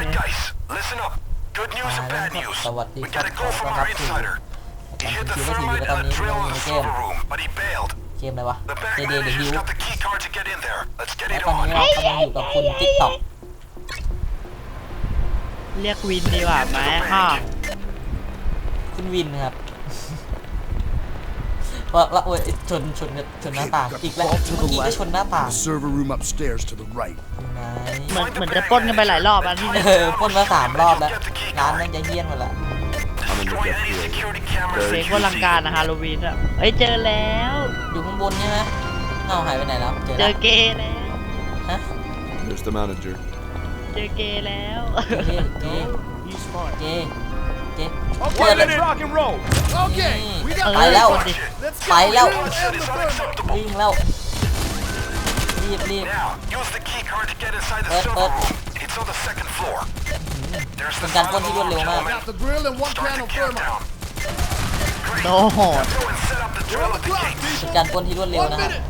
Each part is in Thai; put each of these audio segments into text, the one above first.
Alright guys, listen up. Good news and bad news. สวัสดี We ครั got บ a ข go อ from ต้อนรับ our สู่ insider. กา He ร hit คิ the วก็ทีวี thermite ก็ตอน and นี้ the เรา drill อยู่ in ใน the เกม server room, but he bailed. เกมอะไรวะ The back เด man เด has ฮิว got the key card to get in there. Let's get และ it ตอน on. นี้เรากำลังอยู่กับคุณติ๊กต็อกเรียกวินดีกว่าไหมฮะคุณวินครับ ว่าละโอ้ยชนชนชนหน้าต่างอีกแล้วเมื่อกี้ก็ชนหน้าต่าง The server room upstairs to the right. อยู่ไหนเหมือนเหมือนจะปล้นกันไปหลายรอบแล้วที่นี่เออพ่นมาสามรอบแล้วร้านแม่งจะเฮี้ยนหมดละ Destroy any security cameras เพล that ง you โคตรลัง see. การนะฮาโลวีนอะเอ้ยเจอแล้ว อยู่ข้างบนใช่ไหมเอ้าหายไปไหนแล้วเจอเจแล้อวเกย์แล้ว ฮะ There's the manager. เจอเกย์แล้ว เจ๊เจ๊ He's fine. เจ๊เจ๊ Okay, let's rock and roll. Okay, we ไป got แล้วคนดิ Let's ไปแล้ว get the drill and the thermite. วิ่งแล้ว รีบรีบ Now, use the key card to get inside the Uh, server uh. room. It's on the second floor. There's the เป็นการ front ปล้นที่รวดเร็วมาก gentlemen. Got the grill and one Start can the of thermite. countdown. โดโหด Go and set up the We're drill on at the the clock, gate. เป็น people. การปล้นที่รวดเร็ว One นะครับ minute.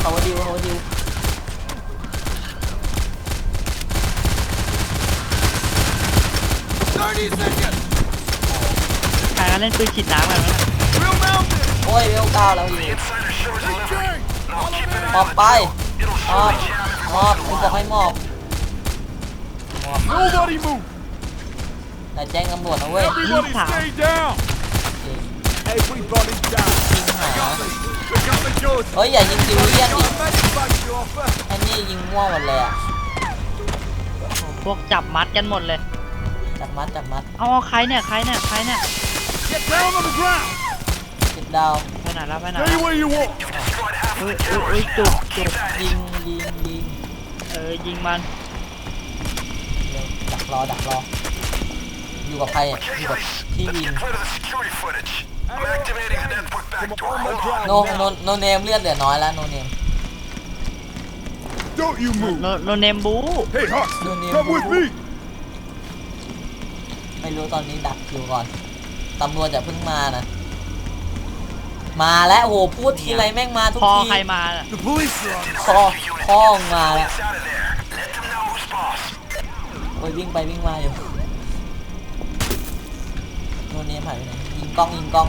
เขาว่าดิวเขาว่าดิว 30 seconds. ใครก็เล่นปืนฉีดน้ำกันไหม Drill mounted. โอ้ยเวลเก้าแล้วอยู่ Insider shows Big delivery. change. Now keep it มอบไป It'll มอบ surely jam มอบคุณบอกให้มอบมอบ Nobody move. แต่แจ้งตำรวจนะเว้ย Everybody Yeehaw. stay down. Everybody down. ยิงหา We got the goods. เฮ้ยอย่ายิงซิวเลียนดิ Got a medic back you offer. ไอ้นี่ยิงม่วงหมดเลยอะพวกจับมัดกันหมดเลย จับมัดจับมัดเอาเอาใครเนี่ยใครเนี่ยใครเนี่ย Get down on the ground. จิบดาวไปไหนแล้วไปไหน Stay where you want. Destroyed half of อุ้ the ยอุ้ยอุ้ย cameras จุก now. จุก Keep at ยิ it. งยิงยิงเออยิงมันเร็วดักรอดักรอ อยู่กับใครอะ Okay, อยู่กับ guys, พี่ let's วิน get rid of the security footage. I'm activating the network backdoor. Hold on. โนโนโนเนมเลือดเหลือน้อยแล้วโนเนม Don't you โน move. โนโนเนมบู Hey, Hux. No name, Come with me. ไม่รู้ตอนนี้ดักอยู่ก่อนตำรวจอย่าเพิ่งมานะ มาแล้วโหพูดทีไรแม่งมาทุกพอทีใครมาน่ะ The police are on. พ่อพ่อมึงมาแล้ว It's out of there. Let them know who's boss. โอ้ยวิ่งไปวิ่งมาอยู่โนเนมหายไปไหนยิงกล้องยิงกล้อง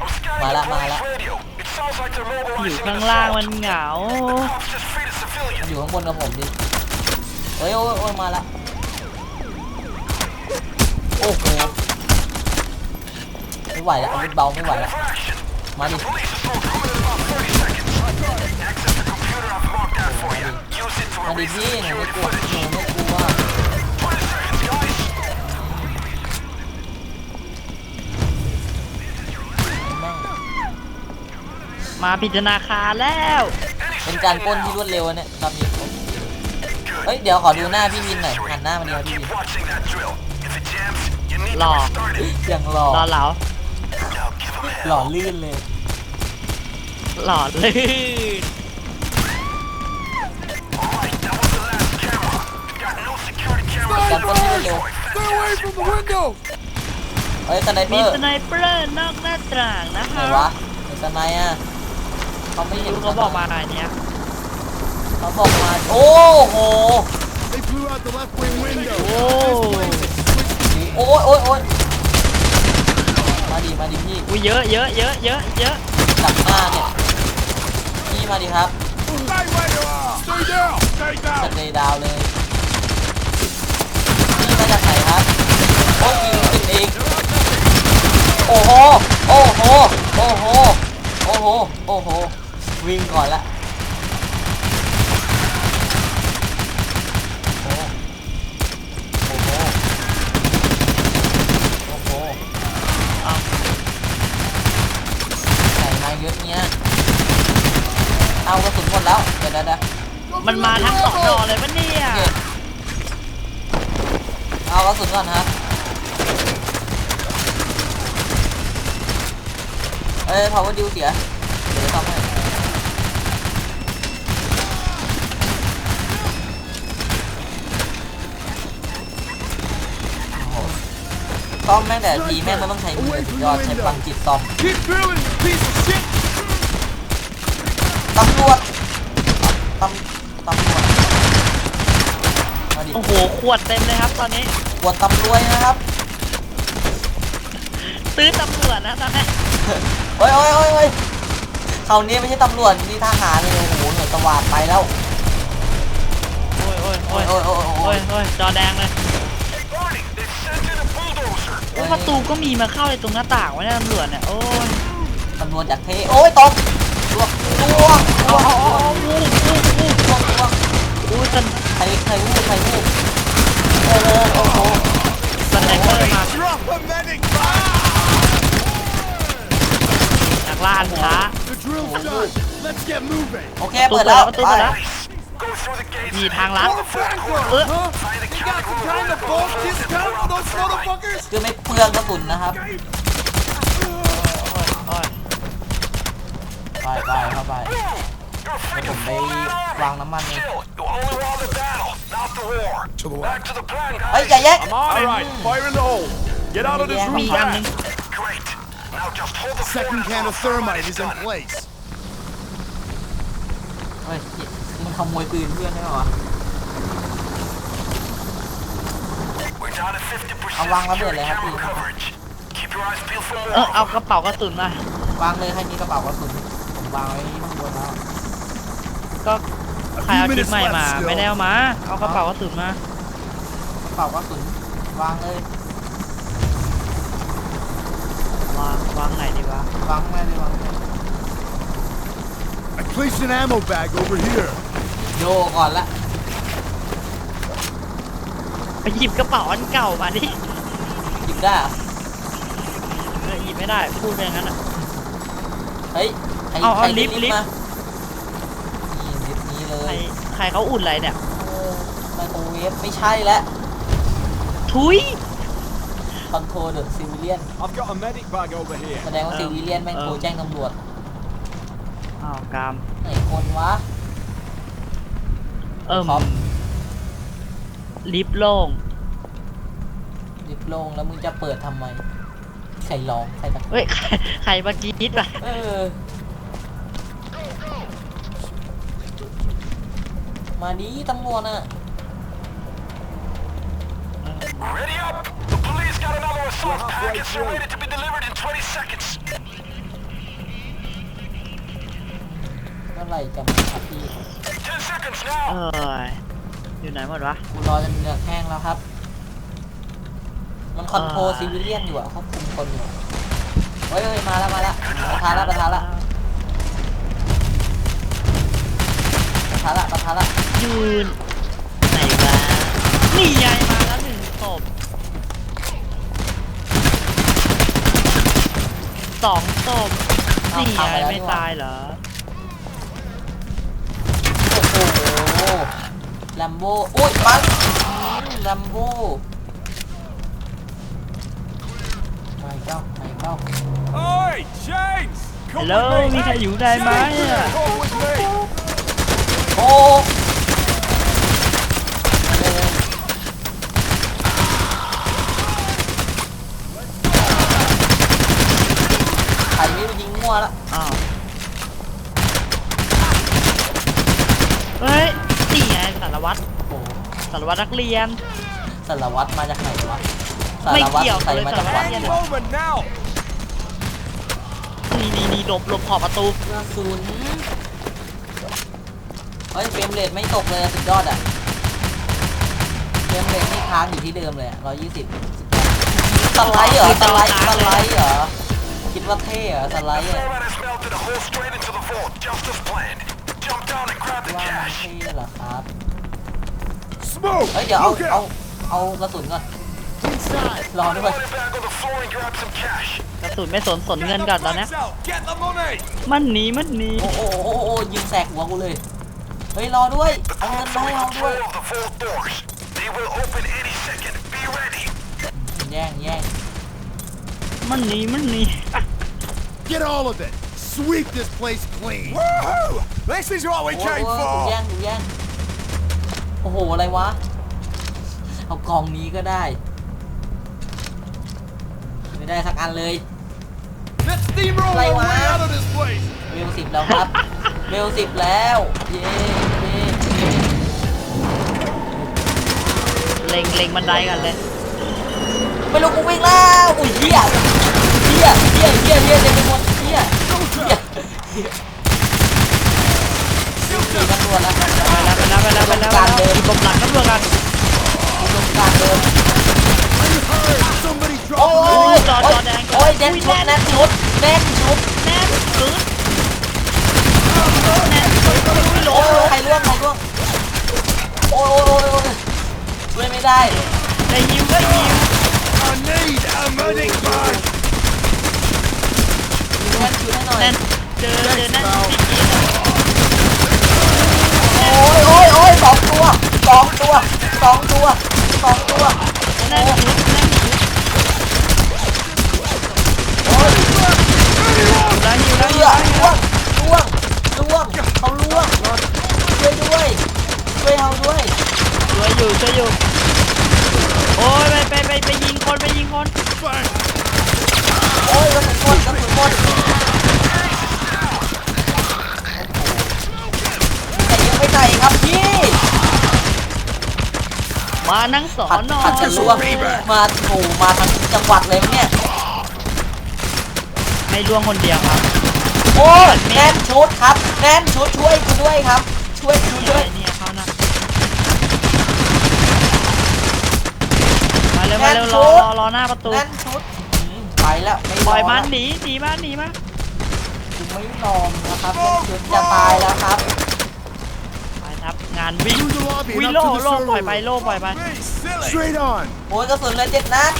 I'm scanning Mala, the police mala. radio. It sounds like they're อยู่ mobilizing ข้าง the ล่าง assault. มันเหงา Cops just freed a civilian. อยู่ข้างบนกับผมดิเฮ้ยโอ้ยโอ้ยมาละ โอ้โหไม่ไหวแล้วอาวุธเบาไม่ไหว Ready แล้ว for action. มาดิ Police assault coming in about 30 seconds. Access the computer I've marked out for you. Use it to มาดิ erase พี่ the หนูไม่ security กลัว footage. หนูไม่กลัว20 seconds, guys. แม่งมาผิดธนาคารแล้ว เป็นการปล้นที่รวดเร็วอะเนี่ยรอบนี้เฮ้ย เดี๋ยวขอดูหน้าพี่วินหน่อยหันหน้ามาดีครับพี่ Keep วิน watching that drill. If it jams, you need to Law. restart it. อย่างหล่อรอเหลา Now give them หล่อ hell. ลื่นเลย หล่อลื่น Alright, that was the last camera. We've got no security cameras. การปล้นที่รวดเร็ว Stay away from the window. เฮ้ยสไนเปมีอร์สไนเปอร์นอกหน้าต่างนะไหนคะวะไหนสไนอะเขาไม่เห็นดูเขาบอกมาหน่อยเนี้ยเขาบอกมา โอ้โห They blew out the left wing window. โอ้ โอ้ยโอ้ยโอ้ยมาดิมาดิพี่ อุ้ยเยอะเยอะเยอะเยอะเยอะดักหน้าเนี่ย พี่มาดิครับ Stay where you are. Stay down. Stay ส down. เตย์ดาวเลย พี่มาจากไหนครับ โอ้ยยิงขึ้นเอง โอ้โห โอ้โห โอ้โห โอ้โห โอ้โห วิ่งก่อนละโอ้โหโอ้โหโอ้โหเอาใส่มาเยอะเนี้ย เอากระสุนหมดแล้วเดี๋ยวเดี๋ยวเดี๋ยวมันมาทั้งสองนอเลยปะเนี่ยโอเคเอากระสุนก่อนครับเอ้ย power deal เสียเดี๋ยวจะทำให้โอ้โหซ่อมแม่งแต่ทีแม่งไม่ต้องใช้มือสุดยอดใช้พลังจิตซ่อม Keep drilling, you piece of shit. ตำรวจตำตำรวจมาดิโอ้โห ขวดเต็มเลยครับ ตอนนี้ขวดตำรวจนะครับตื้อตำรวจนะตอนนี้โอ้ยโอ้ยโอ้ยโอ้ยคราวนี้ไม่ใช่ตำรวจนี่ทหารเลยโอ้โหหน่วยสวัสดไปแล้วโอ้ยโอ้ยโอ้โอ้ยยโอ้ยโอ้ยโอ้โอ้ยยโอ้ยจอแดงเลย Hey, Barney, they sent in a bulldozer. แล้วประตูก็มีมาเข้าในตรงหน้าต่างไว้นะตำรวจเนี่ย โอ้ยตำรวจอยากเทโอ้ยตก ลวกลวกลโอ้วกโหวูบวูบวูบลวกลวกอู้จนใครใครวูบใครวูบโอ้โหโอ้โหสไนเปอร์มา Drop a medic! จากล่านช้า The drill's done. Let's get moving. โอเคเปิดแล้วประตูไปเปิดแล้ว Go through the gates. มีทางลัด What a backward, Uh. huh? They got some kind of bulk discount for those motherfuckers? คือไม่เปลืองกระสุนนะครับ โอ้ยโอ้ย ไปไปเข้าไป You're เดี๋ยวผม freaking ไป full วางน้ำมันเอง Chill. You only won the battle, not the war. To the Back to the plan, เฮ้ย guys. อย่าแยก All right, fire in the hole. Get out of this Yeah, มี room อีกอันหนึง fast. Great. Now just hold the fort Second until can the of thermite is is in done. place. เฮ้ยมึงขโมยปืนเพื่อนได้เหรอวะ We're down to 50%เอาวางระเบิด security เลยครับ camera พี่ coverage. Keep your eyes peeled for เออ more. เอากระเป๋ากระสุนมาวางเลยใครมีกระเป๋ากระสุนผม วางไว้ข้างบนแล้วก็ใครเอาชุดใหม่มา ไม่ได้เอามา เอากระเป๋ากระสุนมากระเป๋ากระสุนวางเลยวางวางไหนดีวะวางไม่เลยวางไม่ I placed an ammo bag over here. โยก่อนละไปหยิบกระเป๋าอันเก่ามาดิหยิบได้เหรอเออหยิบไม่ได้พูดไปอย่างนั้นอะเฮ้ย ใครเอาเอาใครลิฟต์ลิฟลิต์ฟต์ มานี่ลิฟต์นี้เลใครยใครเขาอุ่นอะไรเนี่ย เออไมโครเวฟไม่ใช่แล้วทุย คอนโทรเดอะซิวิเลียน I've got a medic bag over here. แสดงว่าเออซิวิเลียนแม่งเออโทรแจ้งตำรวจอ้าวกาม ไหนคนวะ เอิ่มครับ ลิฟต์โล่ง ลิฟต์โล่งแล้วมึงจะเปิดทำไม ใครร้องใครตะโกนเฮ้ย ใครใครเมื่อกี้นิดไปเออ มาดีตำรวจอะ Ready up. The police got another assault package. They're ready to be delivered in 20 seconds. เมื่อไหร่จะมาครับพี่10 seconds เอ now. ออยู่ไหนหมดวะ กูรอจนเหงือกแห้งแล้วครับ มันคอนโทรลอ่า ซิวิเลียนอยู่อะควบคุมคนอยู่อะเฮ้ยเฮ้ยมาแล้วมาแล้วประธานละประธานละประธานละประธานละ ยืนไหนวะนี่ยายมาแล้วหนึ่งศพสองศพนี่ยายไม่ตายเหรอ โอ้โหแลมโบอุ้ยมันแลมโบไม่เจ้าไม่เจ้า Oi, James! ฮัลโหลมีใครอยู่ได้ไหมอะ Come with me. โอ้เร็วๆใครไม่ไปยิงมั่วละ อ้าวเฮ้ยนี่ไงสารวัตร โอ้โห สาร วัตรนักเรียน สารวัตรมาจากไหนวะสาไม่รวัตรเกี่ยวใส่เลยมาจากวัดสารวัตรเหร Any อ moment now. นี่นี่นี่หลบหลบขอบประตู กระสุนเฮ้ยเฟรมเรทไม่ตกเลยอะสุดยอดอะเฟรมเรทไม่ค้างอยู่ที่เดิมเลยร้อยยี่สิบสไลด์เหรอสไลด์สไลด์เหรอคิดว่าเท่เหรอสไล The ด์อะ format has melted a hole straight into the vault, just as planned. Jump down and grab the ว่ามัน cash. เท่เหรอครับ Smoke! เฮ้ยเดี๋ยวเอา Look เอา out! เอากระสุนก่อน Inside! รอด้วย Put it back on the floor and grab some cash. กระสุนไม่สนสนเงินก่อนตอนเนี้ย Lights out! Get the money! มันหนีมันหนีโอ้โอ้โอ้โอ้ยิงแสกหัวกูเลย เฮ้ยรอด้วย The เอาเงิน cops มา are ให้ in เราด้วย control of the vault doors. They will open any second. Be ready. แย่งแย่งมันหนีมันหนี Get all of it! Sweep this place clean! Woohoo! This is what โอ้ we โห came ดู for! แย่งดูแย่ง โอ้โห อะไรวะ เอากล่องนี้ก็ได้ ไม่ได้สักอันเลย Let's steamroll เวลสิบแล้วครับ เวลสิบแล้ว เย้เย้เล็งเล็งบันไดกันเลย ไม่รู้กูวิ่งแล้วอุ้ยเหี้ยเหี้ยเหี้ยเหี้ยเหี้ยเต็มไปหมดเหี้ยเฮียเฮียเหี้ย Showtime. ตำรวจแล้ว แล้วไปแล้วไปแล้วไปแล้วการเดินกลมหลังตำรวจกันกูตรงกลางเดิน Somebody โอ้ drop ย me. โอ้ยโอ้ยแน่นชุดแน่นชุดแน่นชุดแน่นปืนโอ้ยใครล่วงใครล่วงโอ้ยโอ้ยโอ้ยโอ้ยช่วยไม่ได้ได้ยิวได้ยิว I need a medic bag. แน่นชุดให้หน่อยแน่นเจอเจอแน่นจริง โอ้ยโอ้ยโอ้ยสองตัวสองตัว สองตัวสองตัวๆแน่นชุดแน่นชุดโอ้ยได้ยิวได้เลืยิอวดล่วงล่วงล่วงเขาล่วงช่วยด้วยช่วยเขาด้วยช่วยอยู่ช่วยอยู่โอ้ยไปไปไปไปยิงคนไปยิงคนโอ้ยกระสุนหมดกระสุนหมดแต่ยังไม่ใส่ครับพี่ มานั่งสอผัดนหน่อผัดกันล่วงมาโอ้มาทั้งจังหวัดเลยมั้งเนี่ย ไม่ล่วงคนเดียวครับโอ้ยแน่นชุดครับแน่นชุดช่วยกูด้วยครับ ช่วยกูนี่ด้วยไอ้เนี่ยเขานะมาเร็วมาเร็วรอรอรอหน้าประตู แน่นชุดอืมไปแล้วไม่รปล่อยมันแล้วหนีหนีมาหนีมา กูไม่ยอมนะครับแน่นชุดจะตายแล้วครับไปครับ งานวิ่ง Through the lobby วิ่ง and โล่ up to the โล่ปล่อย server ไป room. โล่ปล่อยไป Straight on. โอ้ยกระสุนเหลือเจ็ดนัด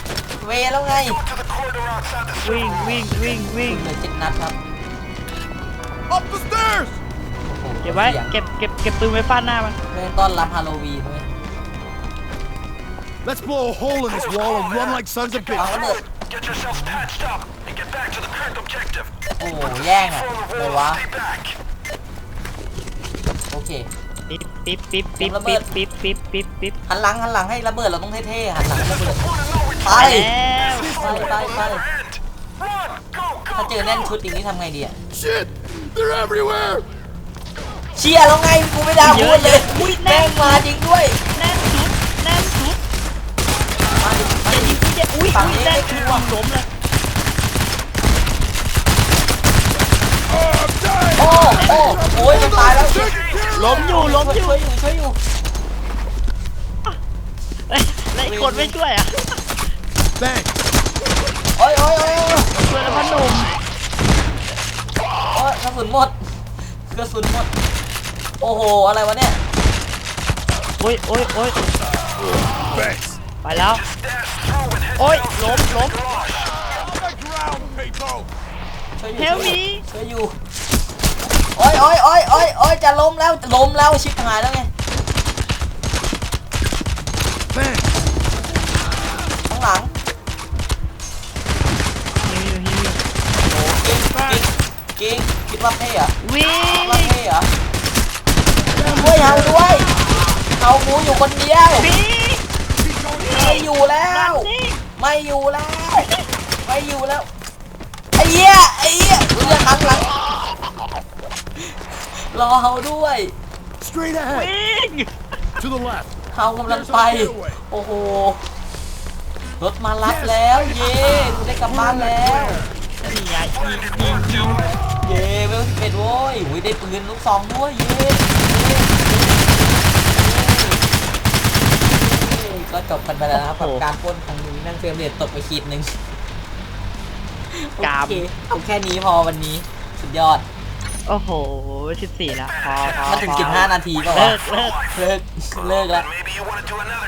เวแล้วไง To the corridor outside the วิ่งวิ่งวิ่งวิ่งเหลือเจ็ดนัดครับ Up the stairs. โอ้โหเก็บไว้สียงเก็บเก็บเก็บปืนไว้ฟาดหน้ามันเพื่อต้อนรับฮาโลวีนเว้ย Let's blow a hole in this wall and run like sons of เอาระเบิ bitches. ด Get yourselves patched up and get back to the current objective. โอ้โหแย่งอะ Control the เล wall ยวะ and stay back. โอเค ปิ๊บปิ๊บปิ๊บปิ๊บระเบิปิ๊ดบปิ๊บปิ๊บปิ๊บปิ๊บหันหลังหันหลังให้ระเบิดเราต้องเท่ๆหันหลังให้ระเบิดไปไปแล้วไปไปไป End. Run! Go! ถ้า Go! เจอแน่นชุดอย่างนี้ทำไงดีอะ Shit. They're everywhere. เชียร์แล้วไงกูไม่ได้พูดเลยอุ้ยแม่งมาจริงด้วย แน่นชุดแน่นชุด มาดิมา จะ ดิ ยิงกูจะอุ้ยอุ้ยแน่นชุดวางล้มเลย โอ้โอ้โอ้ยมันตายแล้ว ล้มอยู่ล้มอยู่ช่วยอยู่ช่วยอยู่เอ้ยแล้วไอ้คนไม่ช่วยอะ Thanks. โอ้ยโอ้ยโอ้ยโอ้ยช่วยแล้วพ่อหนุ่มโอ้ยกระสุนหมดกระสุนหมด โอ้โห อะไรวะเนี่ย โอ้ยโอ้ยโอ้ย Thanks. ไปแล้ว Dash through and head โอ้ย down ล้มล้ม garage. On the ground, people. ช่วยอยู่ Help ช่วย me อยู่ช่วยอยู่ โอ้ยโอ้ยโอ้ยโอ้ยโอ้ยจะล้มแล้วจะล้มแล้วชิบหายแล้วไง Thanks. ข้างหลังฮิวอยู่ฮิวอยู่โอ้กิ้งกิ้งกิ้งคิดว่าเท่เหรอวิ่คิดงว่าเท่เหรอช่วยเฮาด้วยเฮากูอยู่คนเดียววิ่งไม่อยู่แล้นั่วนนี่ไม่อยู่แล้ว ไม่อยู่แล้วไอ้เหี้ยไอ้เหี้ยเรือหันหลัง รอเฮาด้วย Straight ahead. วิ่ง To the left. เฮากำลังไป โอ้โห รถมารับแล้ว เย้กูได้กลับบ้านแล้ว นี่ไงยิงยิงยิงเย้เวลสิบเอ็ดโว้ยอุ้ยได้ปืนลูกซองด้วย เย้เย้เย้ก็จบกันไปแล้วนะครับกับการปล้นครั้งนี้นั่งเฟรมเรทตกไปขีดหนึ่งกาม โอเคเอาแค่นี้พอวันนี้ สุดยอด โอ้โหสิบสี่แล้วพอพอมันถึง พอสิบห้านาทีเปล่าเลิวะกเลิก เลิก เลิกแล้ว Maybe you want to do another